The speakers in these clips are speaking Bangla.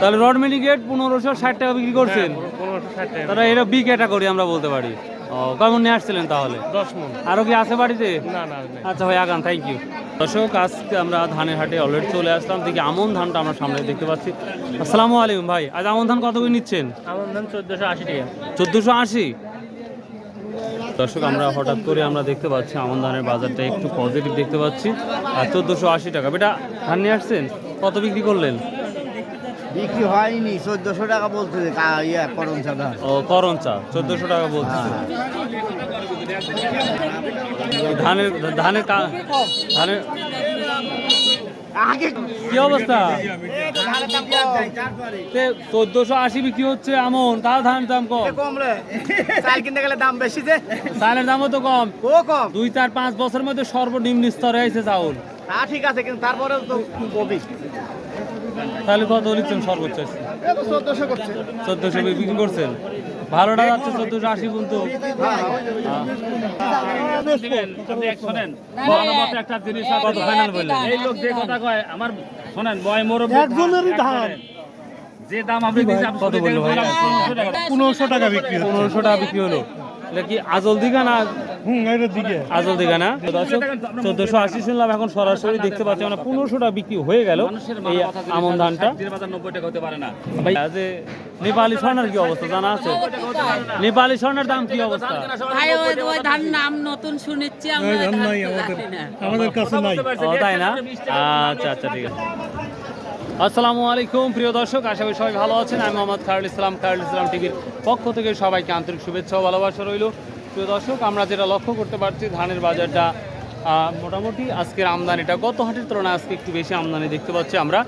তাহলে রড মিনিকেট পনেরোশো ষাট টাকা বিক্রি করছেন। ষাট তারা এটা বি ক্যাটাগরি আমরা বলতে পারি। ও কেমন নিয়ে আসছিলেন তাহলে? দশ মন। আরও কি আছে বাড়িতে? না না না আচ্ছা ভাই আগান থ্যাংক ইউ দর্শক আজকে আমরা ধানের হাটে অলরেডি চলে আসলাম। দেখি আমন ধানটা আমরা সামনে দেখতে পাচ্ছি। আসসালামু আলাইকুম ভাই আজ আমন ধান কত করে নিচ্ছেন? আমার দাম চোদ্দোশো আশি টাকা। চোদ্দোশো আশি? দর্শক আমরা হঠাৎ করে আমরা দেখতে পাচ্ছি আমন ধানের বাজারটা একটু পজিটিভ দেখতে পাচ্ছি। আর চোদ্দোশো আশি টাকা। বেটা ধান নিয়ে আসছেন? কত বিক্রি করলেন? বিক্রি হয়নি চোদ্দশো টাকা বলতেছে কা- ইয়ে করণ সাদা ও করণ চা চোদ্দোশো টাকা বলতেছে ধানের ধানের ধানের আগে কি অবস্থা? চোদ্দোশো আশি বিক্রি হচ্ছে আমন তাও ধানের দাম কম। কম রে। চাল কিনতে গেলে দাম বেশি যে। চালের দামও তো কম। ও কম। দুই চার পাঁচ বছরের মধ্যে সর্বনিম্ন স্তরে আছে চাউল। তা ঠিক আছে কিন্তু তারপরেও তো কবি তাহলে কত লিখছেন সর্বোচ্চ? চোদ্দশো বিক্রি করছেন? ভালোটা যাচ্ছে চোদ্দশো আশি পর্যন্ত। কত ফাইনাল বললেন এই লোক যে কথা কয় আমার শোনেন বয় মোরব একজনেরই ধান যে দাম। আপনি কত বলল ভাই? পনেরোশো টাকা বিক্রি পনেরোশো টাকা বিক্রি হলো। এটা কি আজল দিঘা না আজল দিঘা না দর্শক চোদ্দশো আশি শুনলাম এখন সরাসরি দেখতে পাচ্ছি মানে পনেরোশো টাকা বিক্রি হয়ে গেল এই আমন ধানটা বাজার নব্বই টাকা হতে পারে না ভাই যে নেপালি স্বর্ণের কি অবস্থা জানা আছে নেপালি স্বর্ণের দাম কি অবস্থা ভাই ওই ওই ধান নাম নতুন শুনেছি আমরা ওই ওই ধান ধান নাই আমাদের আমাদের কাছে নাই তাই না আচ্ছা আচ্ছা ঠিক আছে আসসালামু আলাইকুম, প্রিয় দর্শক, আশা করি সবাই ভালো আছেন। আমি মোহাম্মদ খায়রুল ইসলাম খায়রুল ইসলাম টিভির পক্ষ থেকে সবাইকে আন্তরিক শুভেচ্ছা ও ভালোবাসা রইল। প্রিয় দর্শক, আমরা যেটা লক্ষ্য করতে পারছি, ধানের বাজারটা মোটামুটি আজকের আমদানিটা, গত হাটের তুলনায় আজকে একটু বেশি আমদানি দেখতে পাচ্ছি আমরা।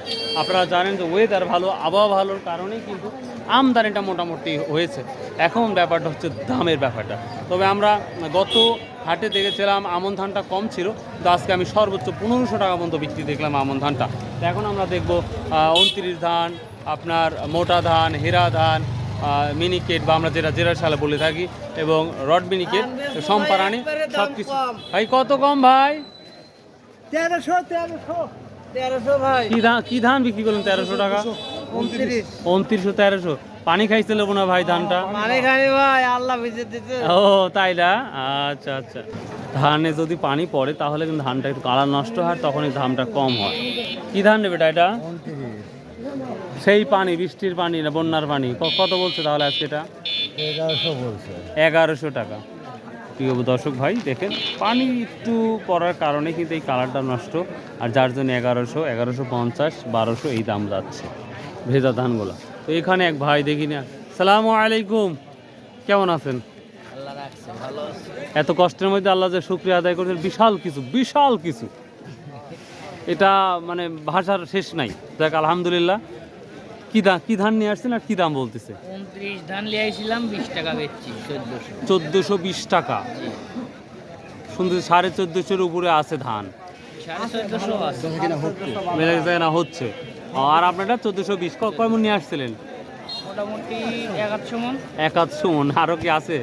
আপনারা জানেন যে ওয়েদার ভালো, আবহাওয়া ভালোর কারণেই কিন্তু আমদানিটা মোটামুটি হয়েছে। এখন ব্যাপারটা হচ্ছে দামের ব্যাপারটা। তবে আমরা গত হাটে দেখেছিলাম আমন ধানটা কম ছিল তো আজকে আমি সর্বোচ্চ পনেরোশো টাকা পর্যন্ত বিক্রি দেখলাম আমন ধানটা। তো এখন আমরা দেখব উনত্রিশ ধান আপনার মোটা ধান হেরা ধান মিনিকেট বা আমরা যেটা জেরা সালে বলে থাকি এবং রড মিনিকেট সম্পারানি সব কিছু ভাই কত কম ভাই? তেরোশো তেরোশো। তেরোশো ভাই। কি ধান কি ধান বিক্রি করলেন তেরোশো টাকা? উনত্রিশ। উনত্রিশশো তেরোশো। পানি খাইছিল না ভাই ধানটা? মানে খানি ভাই আল্লাহ ভিজে দিতে ও তাই না? আচ্ছা আচ্ছা। ধানে যদি পানি পড়ে তাহলে কিন্তু ধানটা একটু কালার নষ্ট হয় তখন এই ধানটা কম হয়। কি ধান নেবে এটা? সেই পানি বৃষ্টির পানি না বন্যার পানি? কত বলছে তাহলে আজকে এটা? এগারোশো বলছে। এগারোশো টাকা। প্রিয় দর্শক ভাই দেখেন পানি একটু পড়ার কারণে কিন্তু এই কালারটা নষ্ট আর যার জন্য এগারোশো এগারোশো পঞ্চাশ বারোশো এই দাম যাচ্ছে ভেজা ধানগুলো। তো এখানে এক ভাই দেখি না। সালাম আলাইকুম। কেমন আছেন? এত কষ্টের মধ্যে আল্লাহ যে শুক্রিয়া আদায় করছেন বিশাল কিছু বিশাল কিছু। এটা মানে ভাষার শেষ নাই। দেখ আলহামদুলিল্লাহ। কি দাম কি ধান নিয়ে আসছেন আর কি দাম বলতেছে? উনত্রিশ ধান লিয়ে আইছিলাম বিশ টাকা বেচছি চোদ্দশো। চোদ্দোশো বিশ টাকা। শুনতে সাড়ে চোদ্দোশোর উপরে আছে ধান। সাড়ে চোদ্দশো আছে। না হচ্ছে? আর আপনারা চোদ্দোশো বিশ কয় মন নিয়ে আসছিলেন? মোটামুটি মন। একাদশো মন আরও কি আছে?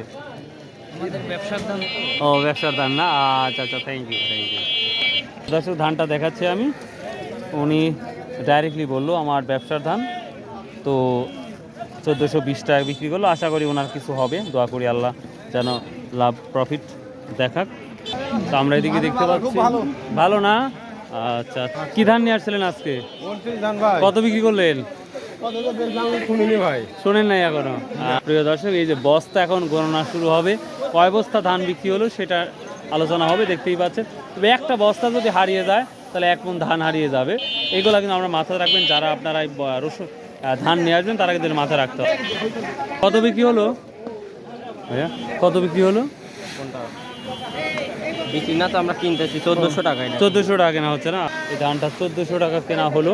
আমাদের ব্যবসার দাম ও ব্যবসার ধান না? আচ্ছা আচ্ছা থ্যাংক ইউ থ্যাংক ইউ দর্শক ধানটা দেখাচ্ছি আমি। উনি ডাইরেক্টলি বলল আমার ব্যবসার ধান। তো চোদ্দোশো বিশ টাকা বিক্রি করল। আশা করি ওনার কিছু হবে। দোয়া করি আল্লাহ যেন লাভ প্রফিট দেখাক। তো আমরা এদিকে দেখতে পাচ্ছি। ভালো না? আচ্ছা কি ধান নিয়ে আসছিলেন আজকে? কত বিক্রি করলেন? ভাই। শোনেন নাই এখনও। প্রিয় দর্শক এই যে বস্তা এখন গণনা শুরু হবে। কয় বস্তা ধান বিক্রি হলো সেটা আলোচনা হবে দেখতেই পাচ্ছেন। তবে একটা বস্তা যদি হারিয়ে যায় তাহলে এক মন ধান হারিয়ে যাবে। এগুলো কিন্তু আমরা মাথায় রাখবেন যারা আপনারা রসুন ধান নিয়ে আসবেন তারা কিন্তু মাথায় রাখতে হবে। কত বিক্রি হলো? ভাইয়া কত বিক্রি হলো? বিক্রি না তো আমরা কিনতেছি চোদ্দোশো টাকায় চোদ্দোশো টাকা কেনা হচ্ছে না? এই ধানটা চোদ্দোশো টাকা কেনা হলো।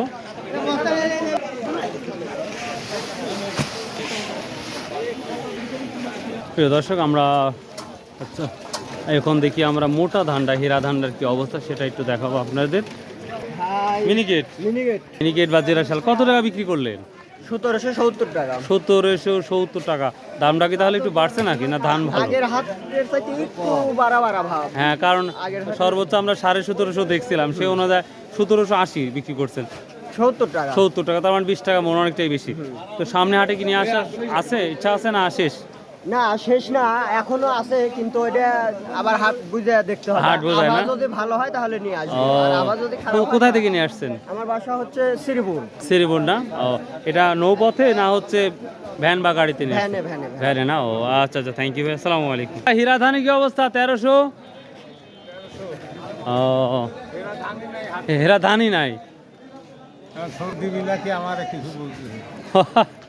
প্রিয় দর্শক আমরা আচ্ছা এখন দেখি আমরা মোটা ধানটা হীরা ধানটার কি অবস্থা সেটা একটু দেখাবো আপনাদের। মিনিকেট মিনিকেট মিনিকেট বা জেরা শাল কত টাকা বিক্রি করলেন? সতেরোশো সত্তর টাকা। সত্তরশো সত্তর টাকা। দামটা কি তাহলে একটু বাড়ছে নাকি না ধান ভালো? আগের হাতের চাইতে একটু বাড়া বাড়া ভাব। হ্যাঁ কারণ সর্বোচ্চ আমরা সাড়ে সতেরোশো দেখছিলাম সে অনুযায়ী সতেরোশো আশি বিক্রি করছেন। সত্তর টাকা। সত্তর টাকা তার মানে বিশ টাকা মনে অনেকটাই বেশি। তো সামনে হাটে কিনে নিয়ে আসা আছে? ইচ্ছা আছে না শেষ? না শেষ না এখনও আছে কিন্তু এটা আবার হাট বুঝে দেখতে হবে। হাট বুঝায় না? যদি ভালো হয় তাহলে নিয়ে আসবে। আর আবার যদি খারাপ হয়, কোথায় থেকে নিয়ে আসছেন? আমার বাসা হচ্ছে শ্রীপুর। শ্রীপুর না? ও এটা নৌপথে না হচ্ছে ভ্যান বা গাড়িতে নিয়ে ভ্যানে ভ্যানে ভ্যানে। না? ও আচ্ছা আচ্ছা থ্যাংক ইউ ভাই আসসালামু আলাইকুম। হীরা ধানের কি অবস্থা? তেরোশো? ও হেরা ধানই নাই? সর্দি বিলাকে আমার কিছু বলতে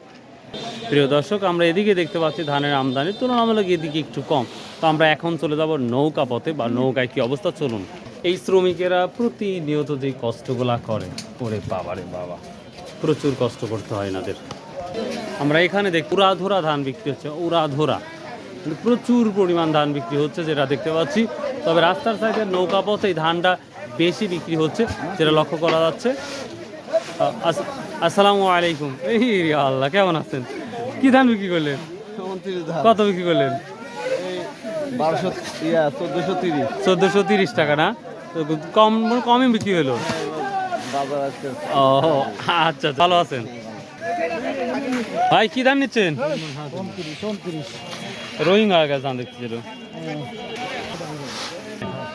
প্রিয় দর্শক, আমরা এদিকে দেখতে পাচ্ছি ধানের আমদানি তুলনামূলক এদিকে একটু কম। তো আমরা এখন চলে যাব নৌকা পথে বা নৌকায় কি অবস্থা? চলুন। এই শ্রমিকেরা প্রতিনিয়ত যে কষ্টগুলা করে, ওরে বাবারে বাবা, প্রচুর কষ্ট করতে হয় এনাদের। আমরা এখানে দেখ উড়াধরা ধান বিক্রি হচ্ছে, উড়াধরা। মানে প্রচুর পরিমাণ ধান বিক্রি হচ্ছে, যেটা দেখতে পাচ্ছি। তবে রাস্তার সাইডে নৌকা পথে এই ধানটা বেশি বিক্রি হচ্ছে, যেটা লক্ষ্য করা যাচ্ছে। আস- আসসালামু আলাইকুম। এই রে আল্লাহ, কেমন আছেন? কি ধান বিক্রি করলেন? কত বিক্রি করলেন? বারোশো ইয়া চোদ্দোশো তিরিশ। চোদ্দোশো তিরিশ টাকা না? কম কমই বিক্রি হলো? ও আচ্ছা ভালো আছেন। ভাই কি ধান নিচ্ছেন? রোহিঙ্গা গাছ ধান দেখছি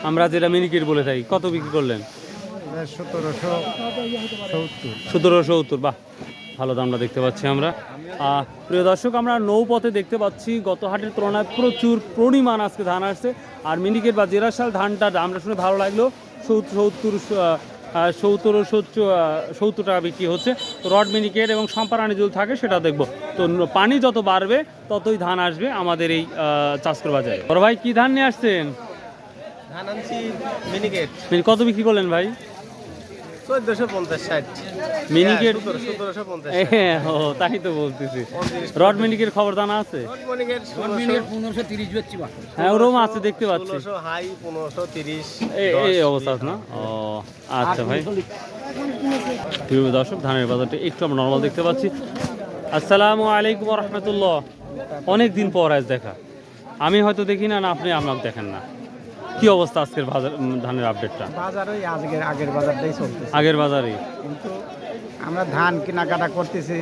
আমরা যেটা মিনিকেট বলে থাকি কত বিক্রি করলেন? সতেরোশো সত্তর। সতেরোশো সত্তর বাহ। ভালো দামটা দেখতে পাচ্ছি আমরা। প্রিয় দর্শক আমরা নৌপথে দেখতে পাচ্ছি গত হাটের তুলনায় প্রচুর পরিমাণ আজকে ধান আসছে। আর মিনিকেট বা জেরাশাল ধানটা আমরা শুনে ভালো লাগল। সত্তর সত্তর সত্তর টাকা বিক্রি হচ্ছে। রড মিনিকেট এবং সম্পারানি জল থাকে সেটা দেখব। তো পানি যত বাড়বে ততই ধান আসবে আমাদের এই চাষকর বাজারে। বড় ভাই কি ধান নিয়ে আসছেন? ধান আনছি মিনিকেট কত বিক্রি করলেন ভাই? চোদ্দশো পঞ্চাশ ষাট। মিনিকেট সতেরোশো পঞ্চাশ হ্যাঁ, ও তাই তো বলতেছি। রড মিনিকের খবর জানা আছে? পনেরোশো তিরিশ বেচছি হ্যাঁ ওরম আছে দেখতে পাচ্ছি। হাই পনেরোশো তিরিশ এই এই অবস্থা না? ও আচ্ছা ভাই। প্রিয় দর্শক ধানের বাজারটা একটু আমরা নর্মাল দেখতে পাচ্ছি। আসসালামু আলাইকুম রহমতুল্লাহ। অনেক দিন পর আজ দেখা। আমি হয়তো দেখি না না আপনি আমাকে দেখেন না। কি অবস্থা আজকের বাজার ধানের আপডেটটা বাজার ওই আগের আগের বাজারটাই চলতেছে। আগের বাজারে কিন্তু আমরা ধান কেনাকাটা করতেছি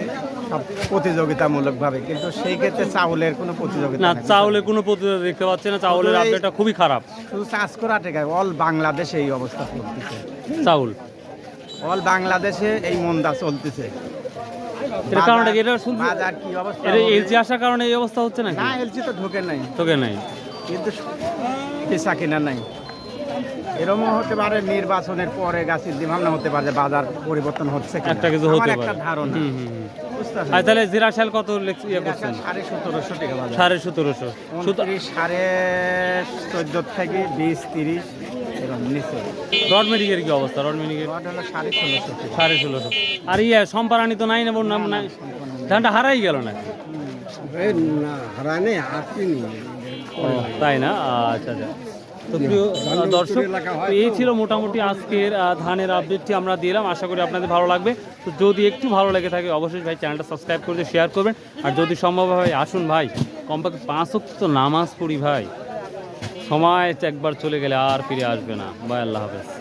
সব প্রতিযোগিতামূলকভাবে কিন্তু সেই ক্ষেত্রে চাউলের কোনো প্রতিযোগিতা না চাউলের কোনো প্রতিযোগিতা দেখতে পাচ্ছি না চাউলের আপডেটটা খুবই খারাপ। শুধু চাষ করা টেকায় অল বাংলাদেশে এই অবস্থা চলতেছে। চাউল? অল বাংলাদেশে এই মন্দা চলতেছে। এর কারণটা কি? এটা শুনছি বাজার কি অবস্থা এটা? এলজি আসার কারণে এই অবস্থা হচ্ছে নাকি? না এলসি তো ঢোকে নাই। তোকে নাই। কিন্তু পেশা কিনা নাই? এরকমও হতে পারে নির্বাচনের পরে গাছের ভাবনা হতে পারে বাজার পরিবর্তন হচ্ছে। একটা কিছু হতে একটা ধারণা। হুম, হুম, হুম। আর তাহলে জিরা শাল কত ইয়ে করছেন? সাড়ে সতেরোশো টাকা সাড়ে সতেরোশো। সাড়ে চোদ্দ থেকে বিশ তিরিশ এরকম রড মেডিকের কি অবস্থা? রড মেডিকের সাড়ে ষোলোশো সাড়ে ষোলোশো। আর ইয়ে সম্পারানি তো নাই নাম নাই। ধানটা হারাই গেল না না হারানে আসিনি তাই না? আচ্ছা আচ্ছা। তো প্রিয় দর্শক এই ছিল মোটামুটি আজকের ধানের আপডেটটি আমরা দিলাম। আশা করি আপনাদের ভালো লাগবে। তো যদি একটু ভালো লেগে থাকে, অবশ্যই ভাই চ্যানেলটা সাবস্ক্রাইব করে শেয়ার করবেন। আর যদি সম্ভব হয়, আসুন ভাই। কমপক্ষে পাঁচ তো নামাজ পড়ি ভাই। সময় একবার চলে গেলে আর ফিরে আসবে না। ভাই, আল্লাহ হাফেজ।